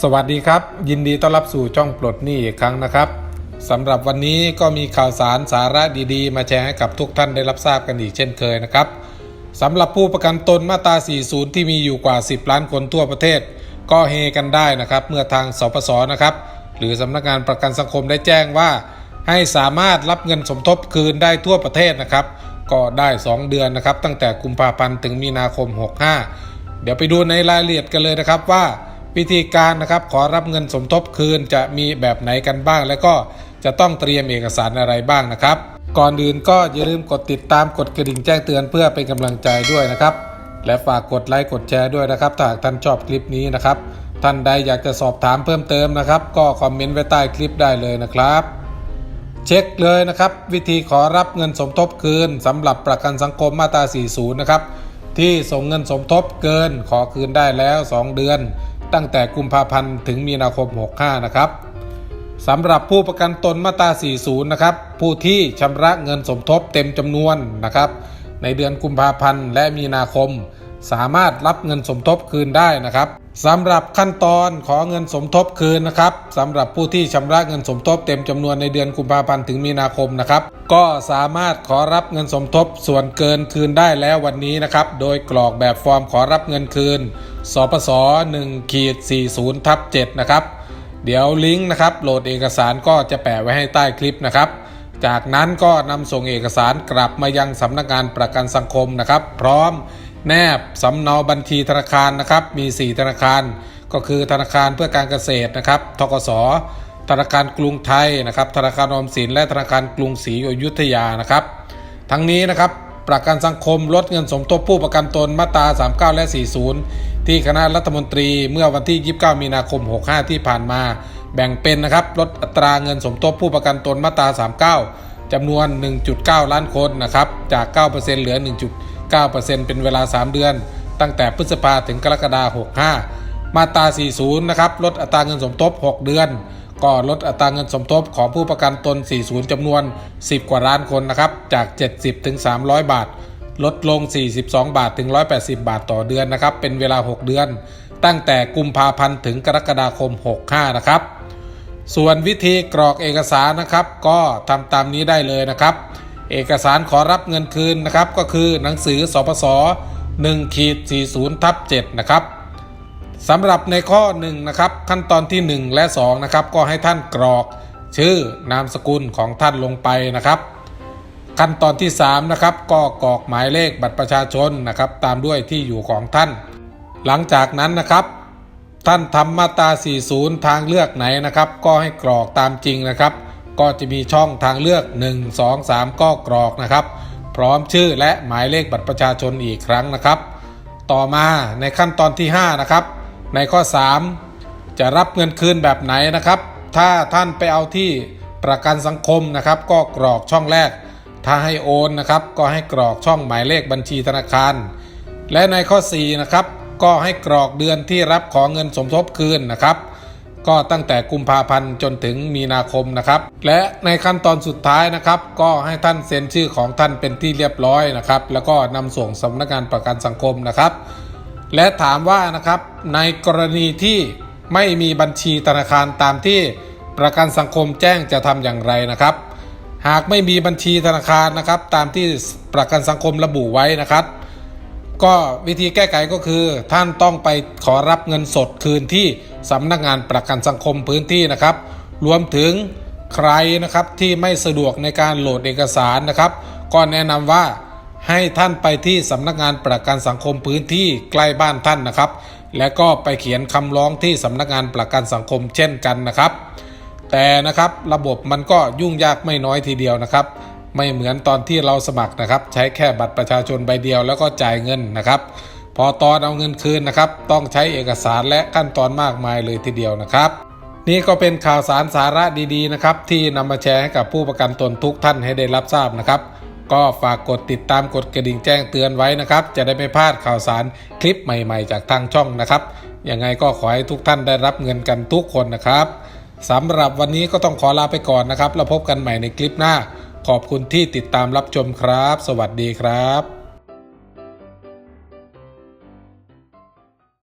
สวัสดีครับ ยินดีต้อนรับสู่ช่องปลดหนี้อีกครั้งนะครับสำหรับวันนี้ก็มีข่าวสารสาระดีๆ มาแชร์ให้กับทุกท่านได้รับทราบกันอีกเช่นเคยนะครับสำหรับผู้ประกันตนมาตรา 40 ที่มีอยู่กว่า 10 ล้านคนทั่วประเทศ ก็เฮกันได้นะครับเมื่อทางสปสนะครับหรือสำนักงานประกันสังคมได้แจ้งว่า ให้สามารถรับเงินสมทบคืนได้ทั่วประเทศนะครับ ก็ได้ 2 เดือนนะครับ ตั้งแต่กุมภาพันธ์ถึงมีนาคม 65 เดี๋ยวไปดูในรายละเอียดกันเลยนะครับว่า วิธีการนะครับขอรับเงินสมทบคืนจะมีแบบไหนกันบ้าง แล้วก็จะต้องเตรียมเอกสารอะไรบ้างนะครับ ก่อนอื่นก็อย่าลืมกดติดตามกดกระดิ่งแจ้งเตือนเพื่อเป็นกำลังใจด้วยนะครับ และฝากกดไลค์กดแชร์ด้วยนะครับถ้าหากท่านชอบคลิปนี้นะครับ ท่านใดอยากจะสอบถามเพิ่มเติมนะครับ ก็คอมเมนต์ไว้ใต้คลิปได้เลยนะครับ เช็คเลยนะครับ วิธีขอรับเงินสมทบคืนสำหรับประกันสังคมมาตรา 40 นะครับที่ส่งเงินสมทบเกินขอคืนได้แล้ว 2 เดือน ตั้งแต่กุมภาพันธ์ถึงมีนาคม 65 นะครับสำหรับผู้ประกันตนมาตรา 40 นะครับ ผู้ที่ชำระเงินสมทบเต็มจำนวนนะครับ ในเดือนกุมภาพันธ์และมีนาคม สามารถรับเงินสมทบคืนได้นะครับสำหรับขั้นตอนขอเงินสมทบคืนนะครับสำหรับผู้ที่ชำระเงินสมทบเต็มจำนวนในเดือนกุมภาพันธ์ถึงมีนาคมนะครับ ก็สามารถขอรับเงินสมทบส่วนเกินคืนได้แล้ววันนี้นะครับ โดยกรอกแบบฟอร์มขอรับเงินคืน สปส1ขีด40ทับ7นะครับ เดี๋ยวลิงก์นะครับ โหลดเอกสารก็จะแปะไว้ให้ใต้คลิปนะครับ จากนั้นก็นำส่งเอกสารกลับมายังสำนักงานประกันสังคมนะครับ พร้อมแนบสำเนาบัญชีธนาคารนะครับ มี 4 ธนาคาร ก็คือธนาคารเพื่อการเกษตรนะครับ ทกส ธนาคารกรุงไทยนะครับ ธนาคารออมสิน และธนาคารกรุงศรีอยุธยานะครับ ทั้งนี้นะครับประกันสังคมลดเงินสมทบผู้ประกันตนมาตรา 39 และ 40 ที่คณะรัฐมนตรีเมื่อวันที่ 29 มีนาคม 65 ที่ผ่านมา แบ่งเป็นนะครับลดอัตราเงินสมทบผู้ประกันตนมาตรา 39 จำนวน 1.9 ล้านคนนะครับจาก 9%เหลือ 1.9%เป็นเวลา 3 เดือน ตั้งแต่พฤษภาถึงกรกฎาคม 65 มาตรา 40 นะครับลดอัตราเงินสมทบ 6 เดือนก็ลดอัตราเงินสมทบของผู้ประกันตน 40 จำนวน 10 กว่าล้านคนนะครับ จาก 70 ถึง 300 บาท ลดลง 42 บาทถึง 180 บาทต่อเดือนนะครับ เป็นเวลา 6 เดือน ตั้งแต่กุมภาพันธ์ถึงกรกฎาคม 65 นะครับ ส่วนวิธีกรอกเอกสารนะครับ ก็ทำตามนี้ได้เลยนะครับ เอกสารขอรับเงินคืนนะครับ ก็คือหนังสือสปส1ขีด40ทับ7นะครับสำหรับในข้อ1นะครับขั้นตอนที่ 1 และ 2 นะครับ ก็ให้ท่านกรอกชื่อนามสกุลของท่านลงไปนะครับ ขั้นตอนที่3นะครับก็กรอกหมายเลขบัตรประชาชนนะครับ ตามด้วยที่อยู่ของท่าน หลังจากนั้นนะครับ ท่านทำมาตรา 40 ทางเลือกไหนนะครับ ก็ให้กรอกตามจริงนะครับ ก็จะมีช่องทางเลือก 1 2 3 ก็กรอกนะครับ พร้อมชื่อและหมายเลขบัตรประชาชนอีกครั้งนะครับ ต่อมาในขั้นตอนที่ 5 นะครับ ในข้อ 3 จะรับเงินคืนแบบไหนนะครับ ถ้าท่านไปเอาที่ประกันสังคมนะครับ ก็กรอกช่องแรก ถ้าให้โอนนะครับก็ให้กรอกช่องหมายเลขบัญชีธนาคาร และในข้อ4นะครับก็ให้กรอกเดือนที่รับของเงินสมทบคืนนะครับ ก็ตั้งแต่กุมภาพันธ์จนถึงมีนาคมนะครับ และในขั้นตอนสุดท้ายนะครับ ก็ให้ท่านเซ็นชื่อของท่านเป็นที่เรียบร้อยนะครับ แล้วก็นำส่งสำนักงานประกันสังคมนะครับ และถามว่านะครับในกรณีที่ไม่มีบัญชีธนาคารตามที่ประกันสังคมแจ้งจะทำอย่างไรนะครับ หากไม่มีบัญชีธนาคารนะครับ ตามที่ประกันสังคมระบุไว้นะครับ ก็วิธีแก้ไขก็คือท่านต้องไปขอรับเงินสดคืนที่สำนักงานประกันสังคมพื้นที่นะครับ รวมถึงใครนะครับที่ไม่สะดวกในการโหลดเอกสารนะครับ ก็แนะนำว่าให้ท่านไปที่สำนักงานประกันสังคมพื้นที่ใกล้บ้านท่านนะครับ และก็ไปเขียนคำร้องที่สำนักงานประกันสังคมเช่นกันนะครับ แต่นะครับระบบมันก็ยุ่งยากไม่น้อยทีเดียวนะครับ ไม่เหมือนตอนที่เราสมัครนะครับ ใช้แค่บัตรประชาชนใบเดียวแล้วก็จ่ายเงินนะครับ พอตอนเอาเงินคืนนะครับ ต้องใช้เอกสารและขั้นตอนมากมายเลยทีเดียวนะครับ นี่ก็เป็นข่าวสารสาระดีๆนะครับที่นำมาแชร์ให้กับผู้ประกันตนทุกท่านให้ได้รับทราบนะครับก็ฝากกดติดตามกดกระดิ่งแจ้งเตือนไว้นะครับ จะได้ไม่พลาดข่าวสารคลิปใหม่ๆ จากทางช่องนะครับ ยังไงก็ขอให้ทุกท่านได้รับเงินกันทุกคนนะครับ สำหรับวันนี้ก็ต้องขอลาไปก่อนนะครับ แล้วพบกันใหม่ในคลิปหน้า ขอบคุณที่ติดตามรับชมครับ สวัสดีครับ